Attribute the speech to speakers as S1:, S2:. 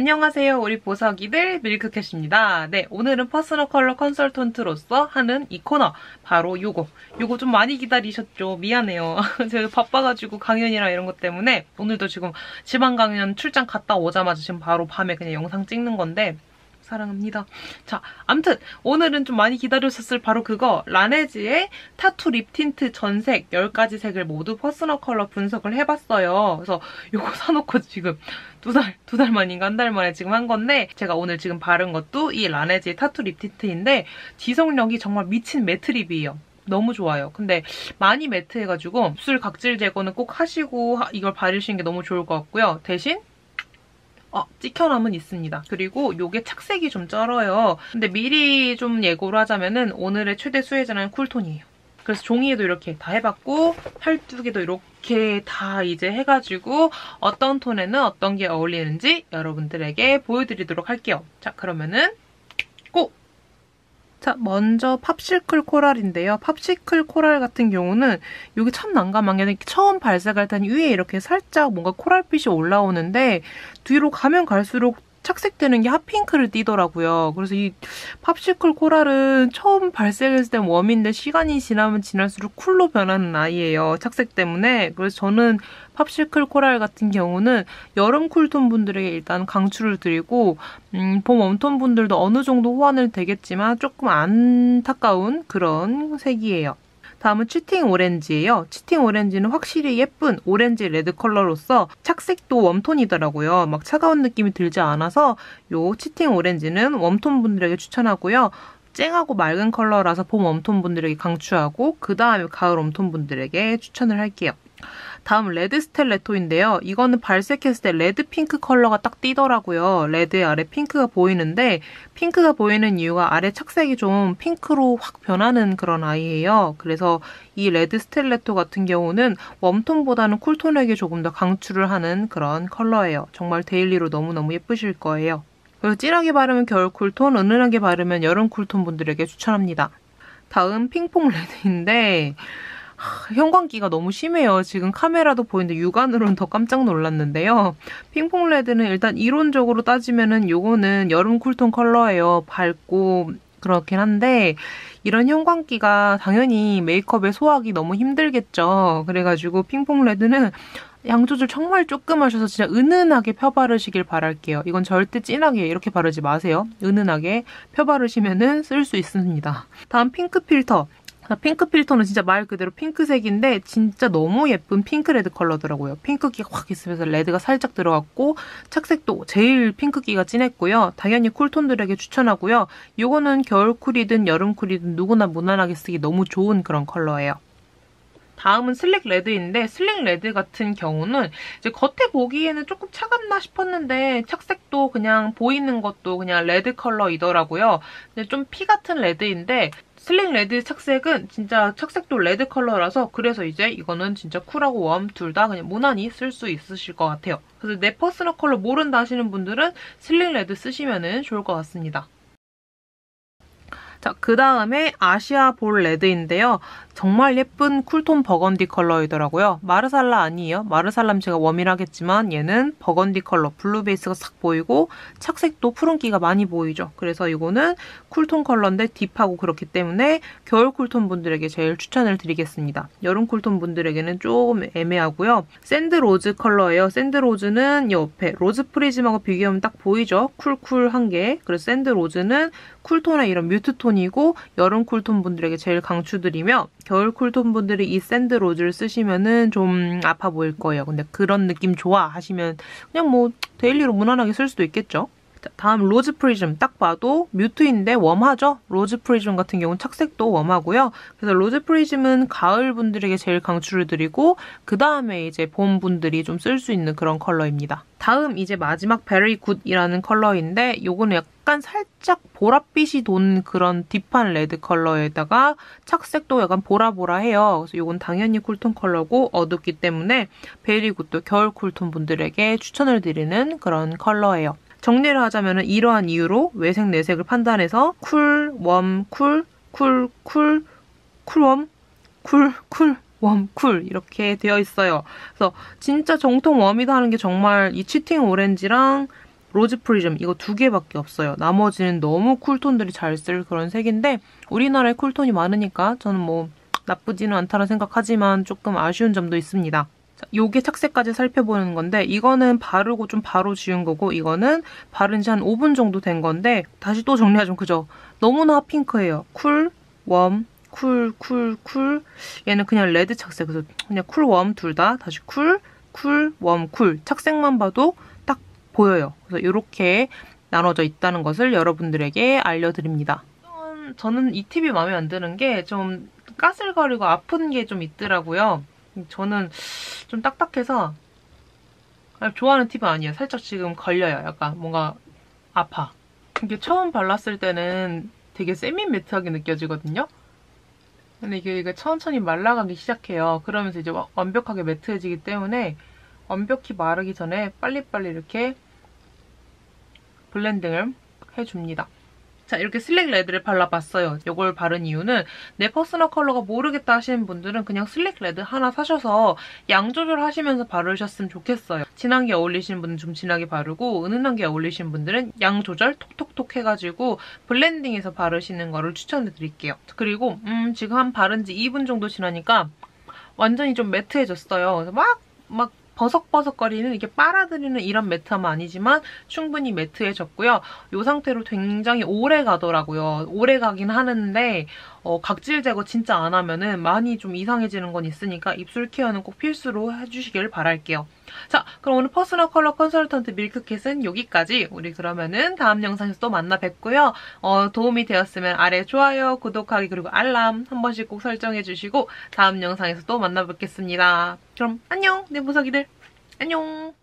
S1: 안녕하세요 우리 보석이들 밀크캣입니다. 네 오늘은 퍼스널 컬러 컨설턴트로서 하는 이 코너 바로 요거 요거 좀 많이 기다리셨죠? 미안해요. 제가 바빠가지고 강연이랑 이런 것 때문에 오늘도 지금 지방 강연 출장 갔다 오자마자 지금 바로 밤에 그냥 영상 찍는 건데 사랑합니다. 자, 암튼 오늘은 좀 많이 기다리셨을 바로 그거 라네즈의 타투 립 틴트 전색 10가지 색을 모두 퍼스널 컬러 분석을 해봤어요. 그래서 이거 사놓고 지금 두 달, 두 달 만인가 한 달 만에 지금 한 건데 제가 오늘 지금 바른 것도 이 라네즈의 타투 립 틴트인데 지속력이 정말 미친 매트 립이에요. 너무 좋아요. 근데 많이 매트해가지고 입술 각질 제거는 꼭 하시고 이걸 바르시는 게 너무 좋을 것 같고요. 대신 어, 찍혀남은 있습니다. 그리고 이게 착색이 좀 쩔어요. 근데 미리 좀 예고를 하자면은 오늘의 최대 수혜자는 쿨톤이에요. 그래서 종이에도 이렇게 다 해봤고 팔뚝에도 이렇게 다 이제 해가지고 어떤 톤에는 어떤 게 어울리는지 여러분들에게 보여드리도록 할게요. 자 그러면은 고! 자, 먼저 팝시클 코랄인데요. 팝시클 코랄 같은 경우는 여기 참 난감한 게 처음 발색할 때는 위에 이렇게 살짝 뭔가 코랄빛이 올라오는데 뒤로 가면 갈수록 착색되는 게 핫핑크를 띠더라고요. 그래서 이 팝시클 코랄은 처음 발색했을 땐 웜인데 시간이 지나면 지날수록 쿨로 변하는 아이예요. 착색 때문에. 그래서 저는 팝시클 코랄 같은 경우는 여름 쿨톤 분들에게 일단 강추를 드리고 음, 봄 웜톤 분들도 어느 정도 호환을 되겠지만 조금 안타까운 그런 색이에요. 다음은 치팅 오렌지예요. 치팅 오렌지는 확실히 예쁜 오렌지 레드 컬러로서 착색도 웜톤이더라고요. 막 차가운 느낌이 들지 않아서 이 치팅 오렌지는 웜톤 분들에게 추천하고요. 쨍하고 맑은 컬러라서 봄 웜톤 분들에게 강추하고 그 다음에 가을 웜톤 분들에게 추천을 할게요. 다음 레드 스텔레토인데요. 이거는 발색했을 때 레드 핑크 컬러가 딱 띄더라고요. 레드 아래 핑크가 보이는데 핑크가 보이는 이유가 아래 착색이 좀 핑크로 확 변하는 그런 아이예요. 그래서 이 레드 스텔레토 같은 경우는 웜톤보다는 쿨톤에게 조금 더 강추를 하는 그런 컬러예요. 정말 데일리로 너무너무 예쁘실 거예요. 그래서 진하게 바르면 겨울 쿨톤, 은은하게 바르면 여름 쿨톤 분들에게 추천합니다. 다음 핑퐁 레드인데 형광기가 너무 심해요. 지금 카메라도 보이는데 육안으로는 더 깜짝 놀랐는데요. 핑퐁 레드는 일단 이론적으로 따지면은 요거는 여름 쿨톤 컬러예요. 밝고 그렇긴 한데 이런 형광기가 당연히 메이크업에 소화하기 너무 힘들겠죠. 그래가지고 핑퐁 레드는 양 조절 정말 조금 하셔서 진짜 은은하게 펴 바르시길 바랄게요. 이건 절대 진하게 이렇게 바르지 마세요. 은은하게 펴 바르시면 쓸수 있습니다. 다음 핑크 필터. 핑크 필터는 진짜 말 그대로 핑크색인데 진짜 너무 예쁜 핑크 레드 컬러더라고요. 핑크기가 확 있으면서 레드가 살짝 들어갔고 착색도 제일 핑크기가 진했고요. 당연히 쿨톤들에게 추천하고요. 이거는 겨울 쿨이든 여름 쿨이든 누구나 무난하게 쓰기 너무 좋은 그런 컬러예요. 다음은 슬릭 레드인데 슬릭 레드 같은 경우는 이제 겉에 보기에는 조금 차갑나 싶었는데 착색도 그냥 보이는 것도 그냥 레드 컬러이더라고요. 근데 좀 피 같은 레드인데 슬릭 레드 착색은 진짜 착색도 레드 컬러라서 그래서 이제 이거는 진짜 쿨하고 웜 둘 다 그냥 무난히 쓸 수 있으실 것 같아요. 그래서 내 퍼스널 컬러 모른다 하시는 분들은 슬릭 레드 쓰시면 좋을 것 같습니다. 자, 그 다음에 아시아 볼 레드인데요. 정말 예쁜 쿨톤 버건디 컬러이더라고요. 마르살라 아니에요. 마르살람 제가 웜이라겠지만 얘는 버건디 컬러, 블루 베이스가 싹 보이고 착색도 푸른기가 많이 보이죠. 그래서 이거는 쿨톤 컬러인데 딥하고 그렇기 때문에 겨울 쿨톤 분들에게 제일 추천을 드리겠습니다. 여름 쿨톤 분들에게는 조금 애매하고요. 샌드로즈 컬러예요. 샌드로즈는 옆에 로즈 프리즘하고 비교하면 딱 보이죠? 쿨쿨한 게. 그래서 샌드로즈는 쿨톤의 이런 뮤트톤이고 여름 쿨톤 분들에게 제일 강추드리며 겨울 쿨톤 분들이 이 샌드 로즈를 쓰시면은 좀 아파 보일 거예요. 근데 그런 느낌 좋아 하시면 그냥 뭐 데일리로 무난하게 쓸 수도 있겠죠. 다음 로즈 프리즘 딱 봐도 뮤트인데 웜하죠? 로즈 프리즘 같은 경우는 착색도 웜하고요. 그래서 로즈 프리즘은 가을 분들에게 제일 강추를 드리고 그 다음에 이제 봄 분들이 좀 쓸 수 있는 그런 컬러입니다. 다음 이제 마지막 베리 굿이라는 컬러인데 이거는 약간 살짝 보랏빛이 돈 그런 딥한 레드 컬러에다가 착색도 약간 보라보라해요. 그래서 이건 당연히 쿨톤 컬러고 어둡기 때문에 베리 굿도 겨울 쿨톤 분들에게 추천을 드리는 그런 컬러예요. 정리를 하자면 이러한 이유로 외색, 내색을 판단해서 쿨, 웜, 쿨, 쿨, 쿨, 쿨, 웜, 쿨, 쿨, 웜, 쿨 이렇게 되어 있어요. 그래서 진짜 정통 웜이다 하는 게 정말 이 치팅 오렌지랑 로즈 프리즘 이거 두 개밖에 없어요. 나머지는 너무 쿨톤들이 잘 쓸 그런 색인데 우리나라에 쿨톤이 많으니까 저는 뭐 나쁘지는 않다는 생각하지만 조금 아쉬운 점도 있습니다. 자, 요게 착색까지 살펴보는 건데 이거는 바르고 좀 바로 지운 거고 이거는 바른 지 한 5분 정도 된 건데 다시 또 정리하자면 그죠? 너무나 핑크예요. 쿨, 웜, 쿨, 쿨, 쿨 얘는 그냥 레드 착색 그래서 그냥 쿨, 웜 둘 다 다시 쿨, 쿨, 웜, 쿨 착색만 봐도 딱 보여요. 그래서 이렇게 나눠져 있다는 것을 여러분들에게 알려드립니다. 저는 이 팁이 마음에 안 드는 게 좀 까슬거리고 아픈 게 좀 있더라고요. 저는 좀 딱딱해서 좋아하는 팁은 아니에요. 살짝 지금 걸려요. 약간 뭔가 아파. 이게 처음 발랐을 때는 되게 세미매트하게 느껴지거든요. 근데 이게, 이게 천천히 말라가기 시작해요. 그러면서 이제 완벽하게 매트해지기 때문에 완벽히 마르기 전에 빨리빨리 이렇게 블렌딩을 해줍니다. 자 이렇게 슬릭 레드를 발라봤어요. 이걸 바른 이유는 내 퍼스널 컬러가 모르겠다 하시는 분들은 그냥 슬릭 레드 하나 사셔서 양 조절하시면서 바르셨으면 좋겠어요. 진한 게 어울리시는 분은 좀 진하게 바르고 은은한 게 어울리시는 분들은 양 조절 톡톡톡 해가지고 블렌딩해서 바르시는 거를 추천해드릴게요. 그리고 음 지금 한 바른 지 2분 정도 지나니까 완전히 좀 매트해졌어요. 그래서 막, 막 버석버석거리는 이게 빨아들이는 이런 매트함은 아니지만 충분히 매트해졌고요. 이 상태로 굉장히 오래 가더라고요. 오래 가긴 하는데 어, 각질 제거 진짜 안 하면은 많이 좀 이상해지는 건 있으니까 입술 케어는 꼭 필수로 해주시길 바랄게요. 자, 그럼 오늘 퍼스널 컬러 컨설턴트 밀크캣은 여기까지. 우리 그러면은 다음 영상에서 또 만나 뵙고요. 어, 도움이 되었으면 아래 좋아요, 구독하기 그리고 알람 한 번씩 꼭 설정해 주시고 다음 영상에서 또 만나 뵙겠습니다. 그럼 안녕, 내 보석이들. 안녕.